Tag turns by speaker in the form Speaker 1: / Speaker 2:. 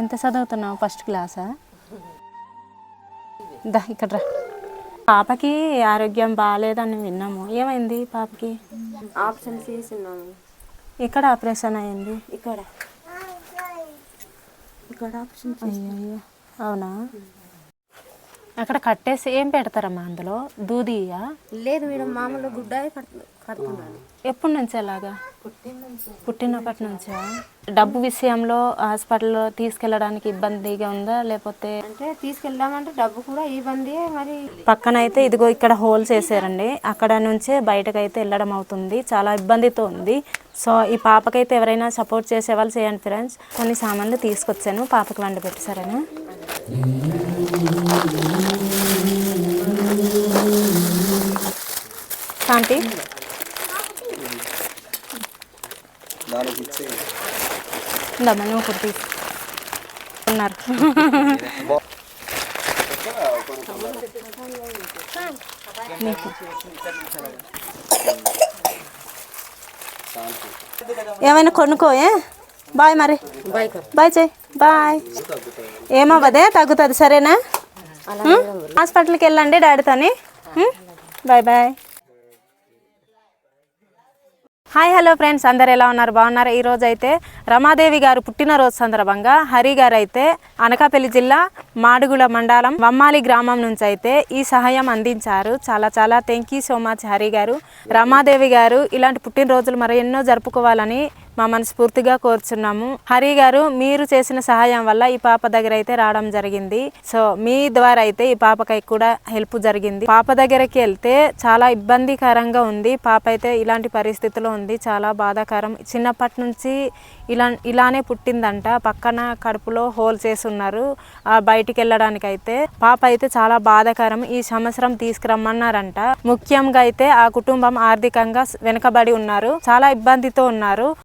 Speaker 1: ఎంత చదువుతున్నావు ఫస్ట్ క్లాసా? దా ఇక్కడ రా పాపకి ఆరోగ్యం బాగాలేదని విన్నాము. ఏమైంది పాపకి?
Speaker 2: ఆప్షన్ చేస్తున్నాము
Speaker 1: ఎక్కడ ఆపరేషన్ అయింది?
Speaker 2: ఇక్కడ. ఇక్కడ ఆప్షన్
Speaker 1: అయ్యో అవునా? అక్కడ కట్టేసి ఏం పెడతారమ్మా అందులో? దూదియా?
Speaker 2: లేదు మేడం మామూలు గుడ్డ కడుతున్నాను
Speaker 1: ఎప్పటి నుంచి అలాగా? పుట్టినప్పటి నుంచా? డబ్బు విషయంలో హాస్పిటల్లో తీసుకెళ్ళడానికి ఇబ్బందిగా ఉందా? లేకపోతే
Speaker 2: అంటే తీసుకెళ్దామంటే డబ్బు కూడా ఇబ్బంది మరి
Speaker 1: పక్కన అయితే ఇదిగో ఇక్కడ హోల్ చేశారండి. అక్కడ నుంచే బయటకైతే వెళ్ళడం అవుతుంది. చాలా ఇబ్బందితో ఉంది. సో ఈ పాపకైతే ఎవరైనా సపోర్ట్ చేసే వాళ్ళు చేయండి ఫ్రెండ్స్. కొన్ని సామాన్లు తీసుకొచ్చాను. పాపకి వండి పెట్టి శాంతి. ఇందమ్మా నువ్వు ఒకటి. ఏమైనా కొనుక్కోయే బాయ్ మరి. బాయ్ చెయ్. బాయ్. ఏమవ్వదే? తగ్గుతుంది. సరేనా? హాస్పిటల్కి వెళ్ళండి డాడీతోని? Bye bye. Hi hello friends. అందరు ఎలా ఉన్నారు? బాగున్నారు? ఈరోజు అయితే రమాదేవి గారు పుట్టినరోజు సందర్భంగా హరి గారు అయితే అనకాపల్లి జిల్లా మాడుగుల మండలం వమ్మాలి గ్రామం నుంచి అయితే ఈ సహాయం అందించారు. చాలా చాలా thank you so much Hari గారు. రమాదేవి గారు ఇలాంటి పుట్టినరోజులు మరి ఎన్నో జరుపుకోవాలని మా మనస్ఫూర్తిగా కోరుచున్నాము. హరి గారు మీరు చేసిన సహాయం వల్ల ఈ పాప దగ్గర అయితే రావడం జరిగింది. సో మీ ద్వారా అయితే ఈ పాపకై కూడా హెల్ప్ జరిగింది. పాప దగ్గరికి వెళ్తే చాలా ఇబ్బందికరంగా ఉంది. పాప అయితే ఇలాంటి పరిస్థితిలో ఉంది. చాలా బాధాకరం. చిన్నప్పటి నుంచి ఇలా ఇలానే పుట్టిందంట. పక్కన కడుపులో హోల్ చేసి ఉన్నారు. ఆ బయటికి వెళ్ళడానికి అయితే పాప అయితే చాలా బాధాకరం. ఈ సంవత్సరం తీసుకురమ్మన్నారంట. ముఖ్యంగా అయితే ఆ కుటుంబం ఆర్థికంగా వెనుకబడి ఉన్నారు. చాలా ఇబ్బందితో ఉన్నారు.